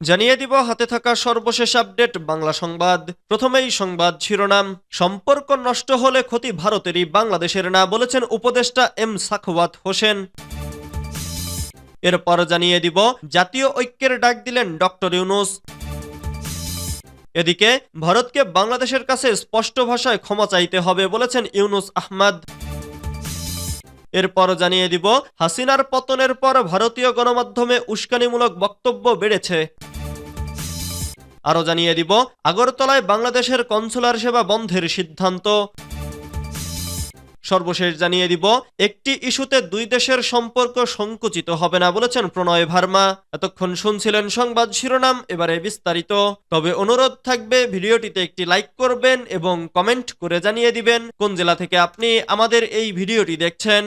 জানিয়ে দিব হাতে থাকা সর্বশেষ আপডেট, বাংলা সংবাদ। প্রথমেই সংবাদ শিরোনাম, সম্পর্ক নষ্ট হলে ক্ষতি ভারতেরই, বাংলাদেশের না, বলেছেন উপদেষ্টা এম সাখওয়াত হোসেন। এরপর জানিয়ে দিব, জাতীয় ঐক্যের ডাক দিলেন ডক্টর ইউনুস। এদিকে, ভারতকে বাংলাদেশের কাছে স্পষ্ট ভাষায় ক্ষমা চাইতে হবে বলেছেন ইউনুস আহমদ। এরপর জানিয়ে দিব, হাসিনার পতনের পর ভারতীয় গণমাধ্যমে উস্কানিমূলক বক্তব্য বেড়েছে। আরও জানিয়ে দিব, আগরতলায় বাংলাদেশের কনসুলার সেবা বন্ধের সিদ্ধান্ত। সর্বশেষ জানিয়ে দিব, একটি ইস্যুতে দুই দেশের সম্পর্ক সংকুচিত হবে না বলেছেন প্রণয় ভার্মা। এতক্ষণ শুনছিলেন সংবাদ শিরোনাম, এবারে বিস্তারিত। তবে অনুরোধ থাকবে, ভিডিওটিতে একটি লাইক করবেন এবং কমেন্ট করে জানিয়ে দিবেন, কোন জেলা থেকে আপনি আমাদের এই ভিডিওটি দেখছেন।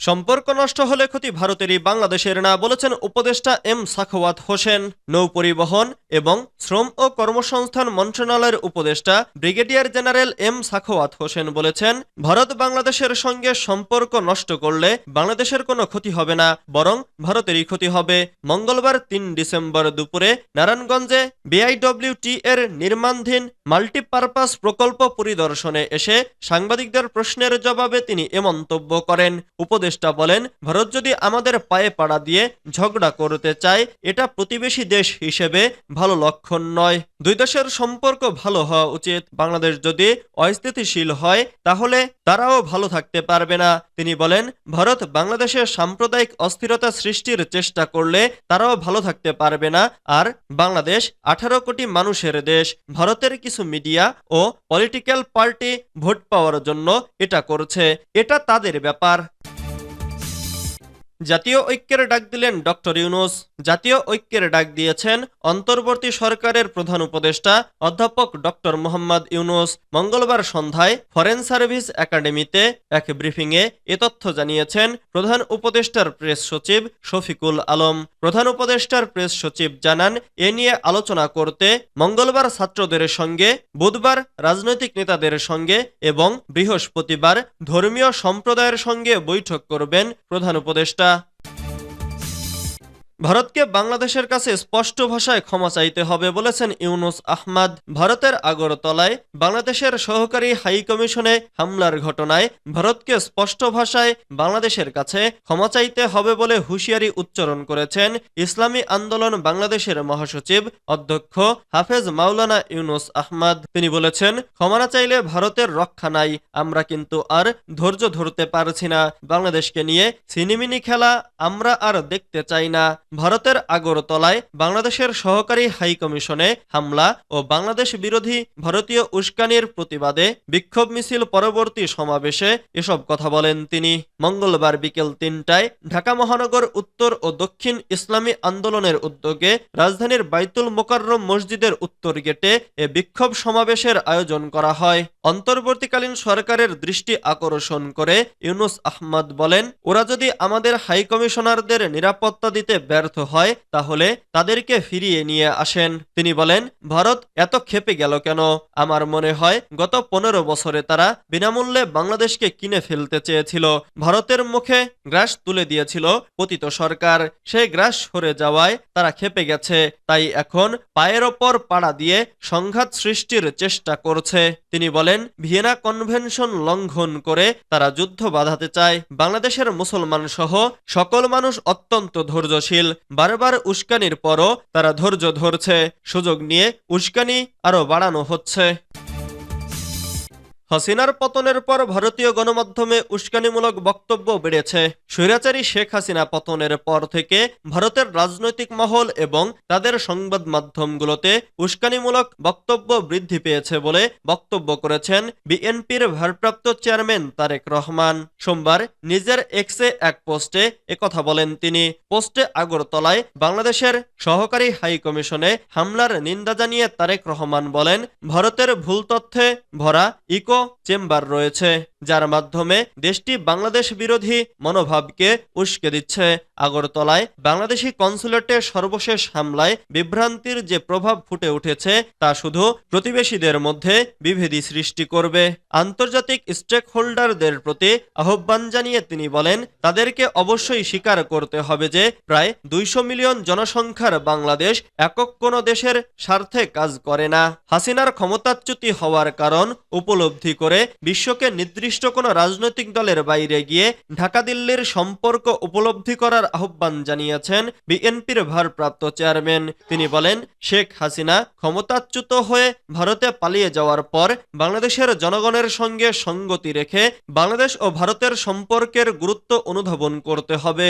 সম্পর্ক নষ্ট হলে ক্ষতি ভারতেরই, বাংলাদেশের না, বলেছেন উপদেষ্টা এম সাখওয়াত হোসেন। নৌ পরিবহন এবং শ্রম ও কর্মসংস্থান মন্ত্রণালয়ের উপদেষ্টা brigadier general M Sakhawat Hossain বলেছেন, ভারত বাংলাদেশের সঙ্গে সম্পর্ক নষ্ট করলে বাংলাদেশের কোনো ক্ষতি হবে না, বরং ভারতেরই ক্ষতি হবে। মঙ্গলবার তিন ডিসেম্বর দুপুরে নারায়ণগঞ্জে বিআইডব্লিউটি এর নির্মাণধীন মাল্টিপারপাস প্রকল্প পরিদর্শনে এসে সাংবাদিকদের প্রশ্নের জবাবে তিনি এ মন্তব্য করেন। উপদেষ্টা বলেন, ভারত যদি আমাদের পায়ে পাড়া দিয়ে ঝগড়া করতে চায়, এটা প্রতিবেশী দেশ হিসেবে ভালো লক্ষণ নয়। দুই দেশের সম্পর্ক ভালো হওয়া উচিত। বাংলাদেশ যদি অস্থিতিশীল হয়, তাহলে তারাও ভালো থাকতে পারবে না। তিনি বলেন, ভারত বাংলাদেশের সাম্প্রদায়িক অস্থিরতা সৃষ্টির চেষ্টা করলে তারাও ভালো থাকতে পারবে না। আর, বাংলাদেশ আঠারো কোটি মানুষের দেশ। ভারতের কিছু মিডিয়া ও পলিটিক্যাল পার্টি ভোট পাওয়ার জন্য এটা করছে। এটা তাদের ব্যাপার। জাতীয় ঐক্যের ডাক দিলেন ডক্টর ইউনুস। জাতীয় ঐক্যের ডাক দিয়েছেন অন্তর্বর্তী সরকারের প্রধান উপদেষ্টা অধ্যাপক ডক্টর মোহাম্মদ ইউনুস। মঙ্গলবার সন্ধ্যায় ফরেন সার্ভিস একাডেমিতে এক ব্রিফিংয়ে এ তথ্য জানিয়েছেন প্রধান উপদেষ্টার প্রেস সচিব শফিকুল আলম। প্রধান উপদেষ্টার প্রেস সচিব জানান, এ নিয়ে আলোচনা করতে মঙ্গলবার ছাত্রদের সঙ্গে, বুধবার রাজনৈতিক নেতাদের সঙ্গে এবং বৃহস্পতিবার ধর্মীয় সম্প্রদায়ের সঙ্গে বৈঠক করবেন প্রধান উপদেষ্টা। ভারতকে বাংলাদেশের কাছে স্পষ্ট ভাষায় ক্ষমা চাইতে হবে বলেছেন ইউনুস আহমদ। ভারতের আগরতলায় বাংলাদেশের সহকারী হাই কমিশনে হামলার ঘটনায় ভারতকে স্পষ্ট ভাষায় বাংলাদেশের কাছে ক্ষমা চাইতে হবে বলে হুঁশিয়ারি উচ্চারণ করেছেন ইসলামী আন্দোলন বাংলাদেশের মহাসচিব অধ্যক্ষ হাফেজ মাওলানা ইউনুস আহমাদ। তিনি বলেছেন, ক্ষমা না চাইলে ভারতের রক্ষা নাই, আমরা কিন্তু আর ধৈর্য ধরতে পারছি না। বাংলাদেশকে নিয়ে সিনিমিনি খেলা আমরা আর দেখতে চাই না। ভারতের আগরতলায় বাংলাদেশের সহকারী হাই কমিশনে হামলা ও বাংলাদেশ বিরোধী ভারতীয় উস্কানির প্রতিবাদে বিক্ষোভ মিছিল পরবর্তী সমাবেশে এসব কথা বলেন তিনি। মঙ্গলবার বিকেল তিনটায় ঢাকা মহানগর উত্তর ও দক্ষিণ ইসলামী আন্দোলনের উদ্যোগে রাজধানীর বাইতুল মোকাররম মসজিদের উত্তর গেটে এ বিক্ষোভ সমাবেশের আয়োজন করা হয়। অন্তর্বর্তীকালীন সরকারের দৃষ্টি আকর্ষণ করে ইউনুস আহমদ বলেন, ওরা যদি আমাদের হাই কমিশনারদের নিরাপত্তা দিতে ব্যর্থ হয়, তাহলে তাদেরকে ফিরিয়ে নিয়ে আসেন। তিনি বলেন, ভারত এত ক্ষেপে গেল কেন? আমার মনে হয় গত পনেরো বছরে তারা বিনামূল্যে বাংলাদেশকে কিনে ফেলতে চেয়েছিল। ভারতের মুখে গ্রাস তুলে দিয়েছিল পতিত সরকার। সেই গ্রাস সরে যাওয়ায় তারা ক্ষেপে গেছে। তাই এখন পায়ের ওপর পাড়া দিয়ে সংঘাত সৃষ্টির চেষ্টা করছে। তিনি বলেন, ভিয়েনা কনভেনশন লঙ্ঘন করে তারা যুদ্ধ বাধাতে চায়। বাংলাদেশের মুসলমান সহ সকল মানুষ অত্যন্ত ধৈর্যশীল। বারবার উস্কানির পরও তারা ধৈর্য ধরছে। সুযোগ নিয়ে উস্কানি আরও বাড়ানো হচ্ছে। হাসিনার পতনের পর ভারতীয় গণমাধ্যমে উস্কানিমূলক বক্তব্য বেড়েছে। স্বৈরাচারী শেখ হাসিনা পতনের পর থেকে ভারতের রাজনৈতিক মহল এবং তাদের সংবাদ মাধ্যমগুলোতে উস্কানিমূলক বক্তব্য বৃদ্ধি পেয়েছে বলে বক্তব্য করেছেন বিএনপির ভারপ্রাপ্ত চেয়ারম্যান তারেক রহমান। সোমবার নিজের এক্সে এক পোস্টে একথা বলেন তিনি। পোস্টে আগরতলায় বাংলাদেশের সহকারী হাই কমিশনে হামলার নিন্দা জানিয়ে তারেক রহমান বলেন, ভারতের ভুল তথ্যে ভরা ইকো চেম্বার রয়েছে। যার মাধ্যমে দেশটি বাংলাদেশ বিরোধী মনোভাবকে উস্কে দিচ্ছে। আগরতলায় বাংলাদেশি কনসুলেটে সর্বশেষ হামলায় বিভ্রান্তির যে প্রভাব ফুটে উঠেছে, তা শুধু প্রতিবেশীদের মধ্যে বিভেদি সৃষ্টি করবে। আন্তর্জাতিক স্টেক হোল্ডারদের প্রতি আহ্বান জানিয়ে তিনি বলেন, তাদেরকে অবশ্যই স্বীকার করতে হবে যে প্রায় দুইশো মিলিয়ন জনসংখ্যার বাংলাদেশ একক কোনো দেশের স্বার্থে কাজ করে না। হাসিনার ক্ষমতাচ্যুতি হওয়ার কারণ উপলব্ধি করে বিশ্বকে নির্দিষ্ট কোনো রাজনৈতিক দলের বাইরে গিয়ে ঢাকা দিল্লির সম্পর্ক উপলব্ধি করার আহ্বান জানিয়েছেন বিএনপির ভারপ্রাপ্ত চেয়ারম্যান। তিনি বলেন, শেখ হাসিনা ক্ষমতাচ্যুত হয়ে ভারতে পালিয়ে যাওয়ার পর বাংলাদেশের জনগণের সঙ্গে সঙ্গতি রেখে বাংলাদেশ ও ভারতের সম্পর্কের গুরুত্ব অনুধাবন করতে হবে।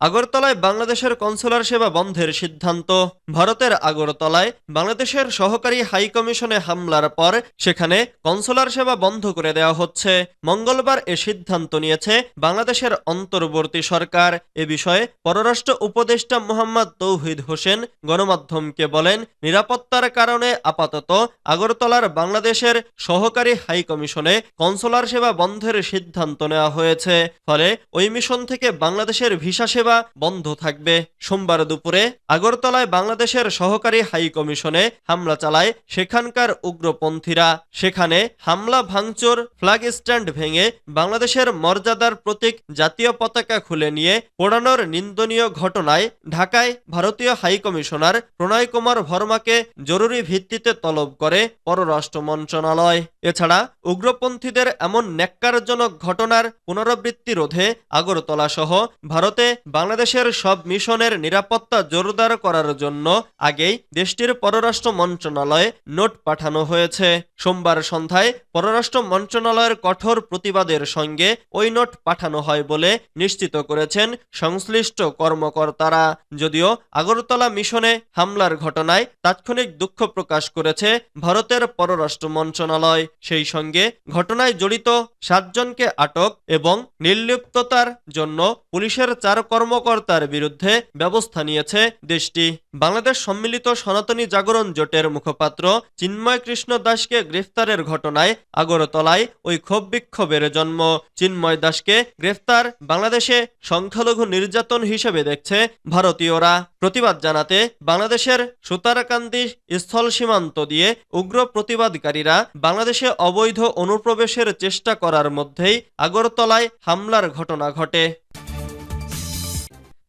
আগরতলায় বাংলাদেশের কনসুলার সেবা বন্ধের সিদ্ধান্ত। ভারতের আগরতলায় বাংলাদেশের সহকারী হাই কমিশনে হামলার পর সেখানে কনসুলার সেবা বন্ধ করে দেওয়া হচ্ছে। মঙ্গলবার এ সিদ্ধান্ত নিয়েছে বাংলাদেশের অন্তর্বর্তী সরকার। এ বিষয়ে পররাষ্ট্র উপদেষ্টা মোহাম্মদ তৌহিদ হোসেন গণমাধ্যমকে বলেন, নিরাপত্তার কারণে আপাতত আগরতলার বাংলাদেশের সহকারী হাই কমিশনে কনসুলার সেবা বন্ধের সিদ্ধান্ত নেওয়া হয়েছে। ফলে ওই মিশন থেকে বাংলাদেশের ভিসা সেবা বন্ধ থাকবে। সোমবার দুপুরে আগরতলায় বাংলাদেশের সহকারী হাই কমিশনে হামলা চালায় সেখানকার উগ্রপন্থীরা। সেখানে হামলা ভাঙচুর, ফ্ল্যাগ স্ট্যান্ড ভেঙে বাংলাদেশের মর্যাদার প্রতীক জাতীয় পতাকা খুলে নিয়ে পোড়ানোর নিন্দনীয় ঘটনায় ঢাকায় ভারতীয় হাই কমিশনার প্রণয় কুমার ভর্মাকে জরুরি ভিত্তিতে তলব করে পররাষ্ট্র মন্ত্রণালয়। এছাড়া উগ্রপন্থীদের এমন ন্যাক্কারজনক ঘটনার পুনরাবৃত্তি রোধে আগরতলা সহ ভারতে বাংলাদেশের সব মিশনের নিরাপত্তা জোরদার করার জন্য আগেই দেশটির পররাষ্ট্র মন্ত্রণালয়ে নোট পাঠানো হয়েছে। সোমবার সন্ধ্যায় পররাষ্ট্র মন্ত্রণালয়ের কঠোর প্রতিবাদের সঙ্গে ওই নোট পাঠানো হয় বলে নিশ্চিত করেছেন সংশ্লিষ্ট কর্মকর্তারা। যদিও আগরতলা মিশনে হামলার ঘটনায় তাৎক্ষণিক দুঃখ প্রকাশ করেছে ভারতের পররাষ্ট্র মন্ত্রণালয়। সেই সঙ্গে ঘটনায় জড়িত সাতজনকে আটক এবং নির্লিপ্ততার জন্য পুলিশের চার কর্মকর্তার বিরুদ্ধে ব্যবস্থা নিয়েছে দেশটি। বাংলাদেশ সম্মিলিত সনাতনী জাগরণ জোটের মুখপাত্র চিন্ময় কৃষ্ণ দাসকে গ্রেফতারের ঘটনায় আগরতলায় ওই ক্ষোভ বিক্ষোভের জন্ম। চিন্ময় দাসকে গ্রেফতার বাংলাদেশে সংখ্যালঘু নির্যাতন হিসেবে দেখছে ভারতীয়রা। প্রতিবাদ জানাতে বাংলাদেশের সুতারকান্দি স্থল সীমান্ত দিয়ে উগ্র প্রতিবাদকারীরা বাংলাদেশে অবৈধ অনুপ্রবেশের চেষ্টা করার মধ্যেই আগরতলায় হামলার ঘটনা ঘটে।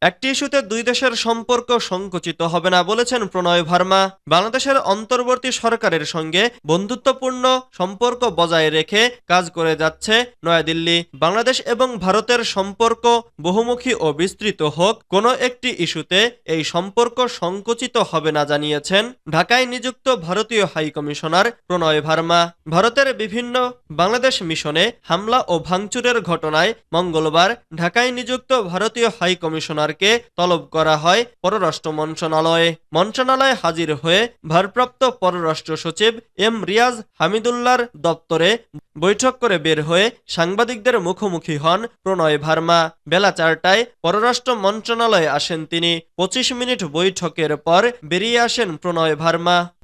একটি ইস্যুতে দুই দেশের সম্পর্ক সংকুচিত হবে না বলেছেন প্রণয় ভার্মা। বাংলাদেশের অন্তর্বর্তী সরকারের সঙ্গে বন্ধুত্বপূর্ণ সম্পর্ক বজায় রেখে কাজ করে যাচ্ছে নয়াদিল্লি। বাংলাদেশ এবং ভারতের সম্পর্ক বহুমুখী ও বিস্তৃত হোক, কোনো একটি ইস্যুতে এই সম্পর্ক সংকুচিত হবে না জানিয়েছেন ঢাকায় নিযুক্ত ভারতীয় হাই কমিশনার প্রণয় ভার্মা। ভারতের বিভিন্ন বাংলাদেশ মিশনে হামলা ও ভাঙচুরের ঘটনায় মঙ্গলবার ঢাকায় নিযুক্ত ভারতীয় হাই কমিশনারকে তলব করা হয় পররাষ্ট্র মন্ত্রণালয়ে। মন্ত্রণালয়ে হাজির হয়ে ভারপ্রাপ্ত পররাষ্ট্র সচিব এম রিয়াজ হামিদুল্লার দপ্তরে বৈঠক করে বের হয়ে সাংবাদিকদের মুখোমুখি হন প্রণয় ভার্মা। বেলা চারটায় পররাষ্ট্র মন্ত্রণালয়ে আসেন তিনি। পঁচিশ মিনিট বৈঠকের পর বেরিয়ে আসেন প্রণয় ভার্মা।